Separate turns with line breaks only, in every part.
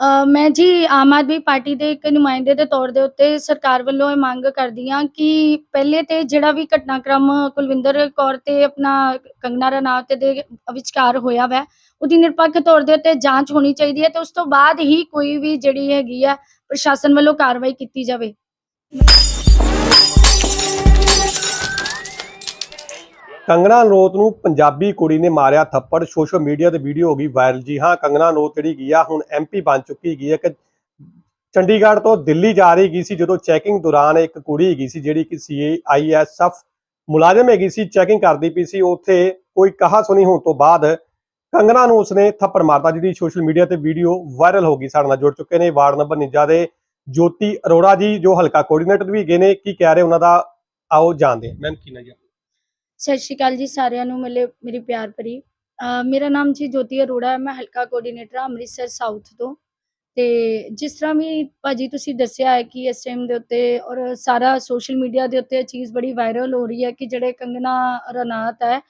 ਮੈਂ ਜੀ ਆਮ ਆਦਮੀ ਪਾਰਟੀ ਦੇ ਇੱਕ ਨੁਮਾਇੰਦੇ ਦੇ ਤੌਰ ਦੇ ਉੱਤੇ ਸਰਕਾਰ ਵੱਲੋਂ ਇਹ ਮੰਗ ਕਰਦੀ ਹਾਂ ਕਿ ਪਹਿਲੇ ਤੇ ਜਿਹੜਾ ਵੀ ਘਟਨਾਕ੍ਰਮ ਕੁਲਵਿੰਦਰ ਕੌਰ ਤੇ ਆਪਣਾ ਕੰਗਨਾ ਰਣਾਵਤ ਦੇ ਵਿਚਕਾਰ ਹੋਇਆ ਵੈ, ਉਹਦੀ ਨਿਰਪੱਖ ਤੌਰ ਦੇ ਉੱਤੇ ਜਾਂਚ ਹੋਣੀ ਚਾਹੀਦੀ ਹੈ ਤੇ ਉਸ ਤੋਂ ਬਾਅਦ ਹੀ ਕੋਈ ਵੀ ਜਿਹੜੀ ਹੈਗੀ ਆ ਪ੍ਰਸ਼ਾਸਨ ਵੱਲੋਂ ਕਾਰਵਾਈ ਕੀਤੀ ਜਾਵੇ।
ਕੰਗਣਾ ਰਣੌਤ ਨੂੰ ਪੰਜਾਬੀ ਕੁੜੀ ਨੇ ਮਾਰਿਆ ਥੱਪੜ, ਸੋਸ਼ਲ ਮੀਡੀਆ ਤੇ ਵੀਡੀਓ ਹੋ ਗਈ ਵਾਇਰਲ ਜੀ। ਹਾਂ, ਕੰਗਣਾ ਰਣੌਤ ਜਿਹੜੀ ਗਈ ਆ, ਹੁਣ ਐਮਪੀ ਬਣ ਚੁੱਕੀ ਗਈ ਹੈ ਕਿ ਚੰਡੀਗੜ੍ਹ ਤੋਂ ਦਿੱਲੀ ਜਾ ਰਹੀ ਗਈ ਸੀ, ਜਦੋਂ ਚੈਕਿੰਗ ਦੌਰਾਨ ਇੱਕ ਕੁੜੀ ਹੈਗੀ ਸੀ, ਜਿਹੜੀ ਕਿ ਸੀਆਈਐਸਐਫ ਮੁਲਾਜ਼ਮ ਹੈਗੀ ਸੀ ਚੈਕਿੰਗ ਕਰਦੀ ਪਈ ਸੀ। ਉੱਥੇ ਕੋਈ ਕਹਾ ਸੁਣੀ ਹੋਣ ਤੋਂ ਬਾਅਦ ਕੰਗਨਾ ਨੂੰ ਉਸਨੇ ਥੱਪੜ ਮਾਰਤਾ ਜਿਹੜੀ ਸੋਸ਼ਲ ਮੀਡੀਆ ਤੇ ਵੀਡੀਓ ਵਾਇਰਲ ਹੋ ਗਈ, ਸਾਡੇ ਨਾਲ ਜੁੜ ਚੁੱਕੇ ਨੇ ਵਾਰਡ ਨੰਬਰ 49 ਦੇ ਜੋਤੀ ਅਰੋੜਾ ਜੀ, ਜੋ ਹਲਕਾ ਕੋਆਰਡੀਨੇਟਰ ਵੀ ਹੈਗੇ ਨੇ। ਕੀ ਕਹਿ ਰਹੇ ਉਹਨਾਂ ਦਾ? ਆਓ ਜਾਣਦੇ ਹਾਂ। ਕੀ ਨਾ ਜੀ?
ਸਤਿ ਸ਼੍ਰੀ ਅਕਾਲ ਜੀ ਸਾਰਿਆਂ ਨੂੰ, ਮਿਲੇ ਮੇਰੀ ਪਿਆਰ ਭਰੀ। ਮੇਰਾ ਨਾਮ ਜੀ ਜੋਤੀ ਅਰੋੜਾ ਹੈ, ਮੈਂ ਹਲਕਾ ਕੋਆਰਡੀਨੇਟਰ ਹਾਂ ਅੰਮ੍ਰਿਤਸਰ ਸਾਊਥ ਤੋਂ। ਤੇ ਜਿਸ ਤਰ੍ਹਾਂ ਵੀ ਭਾਜੀ ਤੁਸੀਂ ਦੱਸਿਆ ਹੈ ਕਿ ਇਸ ਟਾਈਮ ਦੇ ਉੱਤੇ ਔਰ ਸਾਰਾ ਸੋਸ਼ਲ ਮੀਡੀਆ ਦੇ ਉੱਤੇ ਇਹ ਚੀਜ਼ ਬੜੀ ਵਾਇਰਲ ਹੋ ਰਹੀ ਹੈ ਕਿ ਜਿਹੜੇ ਕੰਗਨਾ ਰਣਾਤ ਹੈ,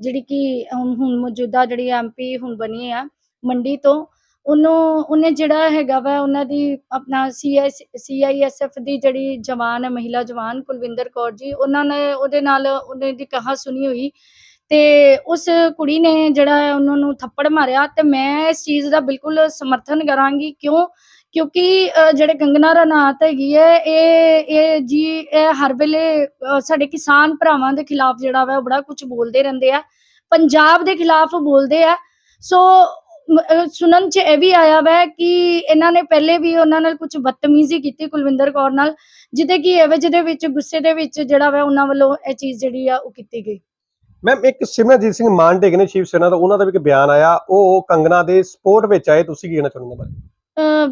ਜਿਹੜੀ ਕਿ ਹੁਣ ਹੁਣ ਮੌਜੂਦਾ ਜਿਹੜੀ ਐਮਪੀ ਹੁਣ ਬਣੀ ਆ, ਮੰਡੀ ਤੋਂ ਉਹਨੂੰ, ਉਹਨੇ ਜਿਹੜਾ ਹੈਗਾ ਵਾ, ਉਹਨਾਂ ਦੀ ਆਪਣਾ ਸੀਐਸ ਸੀਆਈਐਸਐਫ ਦੀ ਜਿਹੜੀ ਜਵਾਨ ਹੈ, ਮਹਿਲਾ ਜਵਾਨ ਕੁਲਵਿੰਦਰ ਕੌਰ ਜੀ, ਉਹਨਾਂ ਨੇ ਉਹਦੇ ਨਾਲ ਉਹਨੇ ਦੀ ਕਹਾ ਸੁਣੀ ਹੋਈ ਤੇ ਉਸ ਕੁੜੀ ਨੇ ਜਿਹੜਾ ਹੈ, ਉਹਨਾਂ ਨੂੰ ਥੱਪੜ ਮਾਰਿਆ ਤੇ ਮੈਂ ਇਸ ਚੀਜ਼ ਦਾ ਬਿਲਕੁਲ ਸਮਰਥਨ ਕਰਾਂਗੀ। ਕਿਉਂ? ਕਿਉਂਕਿ ਜਿਹੜੇ ਕੰਗਨਾ ਰਣਾਤ ਹੈਗੀ ਹੈ, ਇਹ ਇਹ ਜੀ, ਇਹ ਹਰ ਵੇਲੇ ਸਾਡੇ ਕਿਸਾਨ ਭਰਾਵਾਂ ਦੇ ਖਿਲਾਫ ਜਿਹੜਾ ਵਾ, ਉਹ ਬੜਾ ਕੁਝ ਬੋਲਦੇ ਰਹਿੰਦੇ ਆ। ਪੰਜਾਬ ਦੇ ਖਿਲਾਫ ਬੋਲਦੇ ਆ। ਸੋ ਸੁਣਨ ਚ ਇਹ ਵੀ ਆਇਆ ਵਾ ਕਿ ਇਹਨਾਂ ਨੇ ਪਹਿਲੇ ਵੀ ਉਹਨਾਂ ਨਾਲ ਕੁਝ ਬਦਤਮੀਜ਼ੀ ਕੀਤੀ ਕੁਲਵਿੰਦਰ ਕੌਰ ਨਾਲ, ਜਿਹਦੇ ਕਿ ਐਵਜ ਦੇ ਵਿੱਚ, ਗੁੱਸੇ ਦੇ ਵਿੱਚ ਜਿਹੜਾ ਵਾ ਉਹਨਾਂ ਵੱਲੋਂ ਇਹ ਚੀਜ਼ ਜਿਹੜੀ ਆ ਉਹ ਕੀਤੀ ਗਈ।
ਮੈਮ ਇੱਕ ਸਿਮਰਜੀਤ ਸਿੰਘ ਮਾਨ ਢੇਗ ਨੇ ਸ਼ਿਵ ਸੈਨਾ ਦਾ ਉਹਨਾਂ ਦਾ ਵੀ ਇੱਕ ਬਿਆਨ ਆਇਆ, ਉਹ ਕੰਗਨਾ ਦੇ ਸਪੋਰਟ ਵਿੱਚ ਆਏ, ਤੁਸੀਂ ਕੀ ਕਹਿਣਾ ਚਾਹੁੰਦੇ ਬਾਰੇ?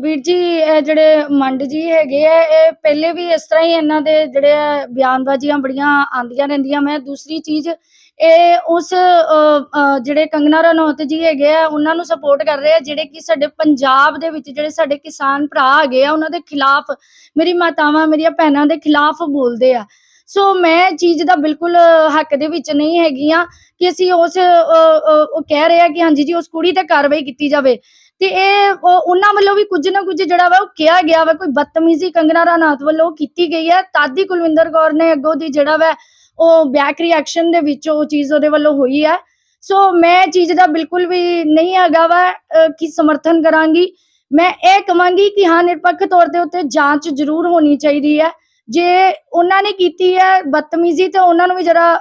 ਵੀਰ ਜੀ ਇਹ ਜਿਹੜੇ ਮੰਡ ਜੀ ਹੈਗੇ ਆ ਇਹ ਪਹਿਲੇ ਵੀ ਇਸ ਤਰ੍ਹਾਂ ਹੀ ਇਹਨਾਂ ਦੇ ਜਿਹੜੇ ਆ ਬਿਆਨਬਾਜ਼ੀਆਂ ਬੜੀਆਂ ਆਂਦੀਆਂ ਰਹਿੰਦੀਆਂ। ਮੈਂ ਦੂਸਰੀ ਚੀਜ਼ ਇਹ ਉਸ ਅਹ, ਅਹ, ਜਿਹੜੇ ਕੰਗਨਾ ਰਣੌਤ ਜੀ ਹੈਗੇ ਆ ਉਹਨਾਂ ਨੂੰ ਸਪੋਰਟ ਕਰ ਰਹੇ ਆ ਜਿਹੜੇ ਕਿ ਸਾਡੇ ਪੰਜਾਬ ਦੇ ਵਿੱਚ ਜਿਹੜੇ ਸਾਡੇ ਕਿਸਾਨ ਭਰਾ ਹੈਗੇ ਆ ਉਹਨਾਂ ਦੇ ਖਿਲਾਫ ਮੇਰੀ ਮਾਤਾਵਾਂ ਮੇਰੀਆਂ ਭੈਣਾਂ ਦੇ ਖਿਲਾਫ ਬੋਲਦੇ ਆ। ਸੋ ਮੈਂ ਚੀਜ਼ ਦਾ ਬਿਲਕੁਲ ਹੱਕ ਦੇ ਵਿੱਚ ਨਹੀਂ ਹੈਗੀ ਹੈਗੀਆਂ ਕਿ ਅਸੀਂ ਉਸ ਉਹ ਕਹਿ ਰਹੇ ਆ ਕਿ ਹਾਂਜੀ ਜੀ, ਉਸ ਕੁੜੀ ਤੇ ਕਾਰਵਾਈ ਕੀਤੀ ਜਾਵੇ। ਤੇ ਇਹ ਉਹਨਾਂ ਵੱਲੋਂ ਵੀ ਕੁਝ ਨਾ ਕੁਝ ਜਿਹੜਾ ਵਾ ਉਹ ਕਿਹਾ ਗਿਆ ਵਾ, ਕੋਈ ਬਦਤਮੀਜ਼ੀ ਕੰਗਨਾ ਰਣਾਤ ਵੱਲੋਂ ਕੀਤੀ ਗਈ ਹੈ। ਤਾਦੀ ਕੁਲਵਿੰਦਰ ਕੌਰ ਨੇ ਅੱਗੋਂ ਦੀ ਜਿਹੜਾ ਵਾ, ਉਹ ਬੈਕ ਰਿਐਕਸ਼ਨ ਦੇ ਵਿੱਚ ਉਹ ਚੀਜ਼ ਉਹਦੇ ਵੱਲੋਂ ਹੋਈ ਹੈ। ਸੋ ਮੈਂ ਇਹ ਚੀਜ਼ ਦਾ ਬਿਲਕੁਲ ਵੀ ਨਹੀਂ ਹੈਗਾ ਵਾ ਕਿ ਸਮਰਥਨ ਕਰਾਂਗੀ। ਮੈਂ ਇਹ ਕਵਾਂਗੀ ਕਿ ਹਾਂ, ਨਿਰਪੱਖ ਤੌਰ ਦੇ ਉੱਤੇ ਜਾਂਚ ਜ਼ਰੂਰ ਹੋਣੀ ਚਾਹੀਦੀ ਹੈ। ਜੇ ਉਹਨਾਂ ਨੇ ਕੀਤੀ ਹੈ ਬਦਤਮੀਜ਼ੀ ਤੇ ਉਹਨਾਂ ਨੂੰ ਵੀ ਜਰਾ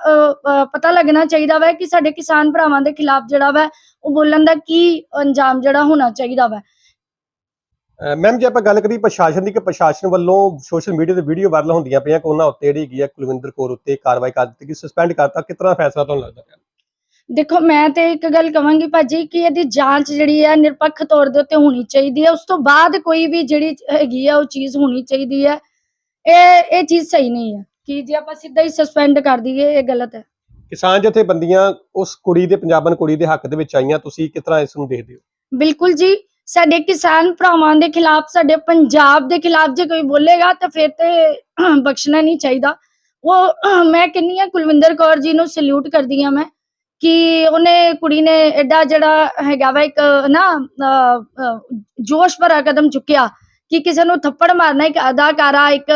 ਪਤਾ ਲੱਗਣਾ ਚਾਹੀਦਾ ਵਾ ਕਿ ਸਾਡੇ ਕਿਸਾਨ ਭਰਾਵਾਂ ਦੇ ਖਿਲਾਫ ਜਿਹੜਾ ਵਾ ਉਹ ਬੋਲਣ ਦਾ ਕੀ ਅੰਜਾਮ ਜਿਹੜਾ ਹੋਣਾ ਚਾਹੀਦਾ ਵਾ।
ਮੈਮ ਜੇ ਆਪਾਂ ਗੱਲ ਕਰੀ ਪ੍ਰਸ਼ਾਸਨ ਦੀ ਕਿ ਪ੍ਰਸ਼ਾਸਨ ਵੱਲੋਂ ਸੋਸ਼ਲ ਮੀਡੀਆ ਤੇ ਵੀਡੀਓ ਵਾਇਰਲ ਹੁੰਦੀਆਂ ਪਈਆਂ ਕਿ ਉਹਨਾਂ ਉੱਤੇ ਜਿਹੜੀ ਗਈ ਹੈ ਕੁਲਵਿੰਦਰ ਕੌਰ ਉੱਤੇ ਕਾਰਵਾਈ ਕਰ ਦਿੱਤੀ ਕਿ ਸਸਪੈਂਡ ਕਰਤਾ ਦਾ ਫੈਸਲਾ ਤੁਹਾਨੂੰ ਲੱਗਦਾ ਪਿਆ?
ਦੇਖੋ ਮੈਂ ਤੇ ਇੱਕ ਗੱਲ ਕਵਾਂਗੀ ਭਾਜੀ ਕਿ ਇਹਦੀ ਜਾਂਚ ਜਿਹੜੀ ਹੈ ਨਿਰਪੱਖ ਤੌਰ ਦੇ ਉੱਤੇ ਹੋਣੀ ਚਾਹੀਦੀ ਹੈ ਉਸ ਤੋਂ ਬਾਅਦ ਕੋਈ ਵੀ ਜਿਹੜੀ ਹੈਗੀ ਆ ਉਹ ਚੀਜ਼ ਹੋਣੀ ਚਾਹੀਦੀ ਹੈ। ਇਹ ਇਹ ਚੀਜ਼ ਸਹੀ ਨਹੀਂ ਹੈ ਕਿ ਜੇ ਆਪਾਂ ਸਿੱਧਾ ਹੀ ਸਸਪੈਂਡ ਕਰ ਦਈਏ ਇਹ ਗਲਤ ਹੈ।
ਕਿਸਾਨ ਜਥੇਬੰਦੀਆਂ ਉਸ ਕੁੜੀ ਦੇ ਪੰਜਾਬਣ ਕੁੜੀ ਦੇ ਹੱਕ ਦੇ ਵਿੱਚ ਆਈਆਂ ਤੁਸੀਂ ਕਿਸ ਤਰ੍ਹਾਂ ਇਸ ਨੂੰ ਦੇਖਦੇ ਹੋ?
ਬਿਲਕੁਲ ਜੀ ਸਾਡੇ ਕਿਸਾਨ ਭਰਾਵਾਂ ਦੇ ਖਿਲਾਫ ਸਾਡੇ ਪੰਜਾਬ ਦੇ ਖਿਲਾਫ ਜੇ ਕੋਈ ਬੋਲੇਗਾ ਤਾਂ ਫਿਰ ਤੇ ਬਖਸ਼ਣਾ ਨਹੀਂ ਚਾਹੀਦਾ। ਉਹ ਮੈਂ ਕਹਿੰਨੀ ਆ ਕੁਲਵਿੰਦਰ ਕੌਰ ਜੀ ਨੂੰ ਸਲੂਟ ਕਰਦੀ ਆ ਮੈਂ ਕਿ ਉਹਨੇ ਕੁੜੀ ਨੇ ਐਡਾ ਜਿਹੜਾ ਹੈਗਾ ਵਾ ਇੱਕ ਨਾ ਜੋਸ਼ ਭਰਾ ਕਦਮ ਚੁੱਕਿਆ। ਕਿ ਕਿਸੇ ਨੂੰ ਥੱਪੜ ਮਾਰਨਾ, ਇੱਕ ਅਦਾਕਾਰਾ, ਇੱਕ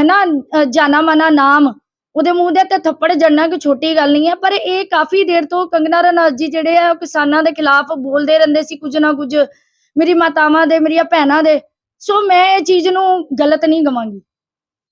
ਹਨਾ ਜਾਨਾ ਮਾਨਾ ਨਾਮ, ਉਹਦੇ ਮੂੰਹ ਦੇ ਤੇ ਥੱਪੜ ਜੜਨਾ ਕੋਈ ਛੋਟੀ ਗੱਲ ਨਹੀਂ ਹੈ, ਪਰ ਇਹ ਕਾਫੀ ਦੇਰ ਤੋਂ ਕੰਗਨਾ ਰਣੌਤ ਜੀ ਜਿਹੜੇ ਆ, ਉਹ ਕਿਸਾਨਾਂ ਦੇ ਖਿਲਾਫ ਬੋਲਦੇ ਰਹਿੰਦੇ ਸੀ ਕੁਝ ਨਾ ਕੁਝ, ਮੇਰੀ ਮਾਤਾਵਾਂ ਦੇ, ਮੇਰੀਆਂ ਭੈਣਾਂ ਦੇ, ਸੋ ਮੈਂ ਇਹ ਚੀਜ਼ ਨੂੰ ਗਲਤ ਨਹੀਂ ਗਵਾਂਗੀ।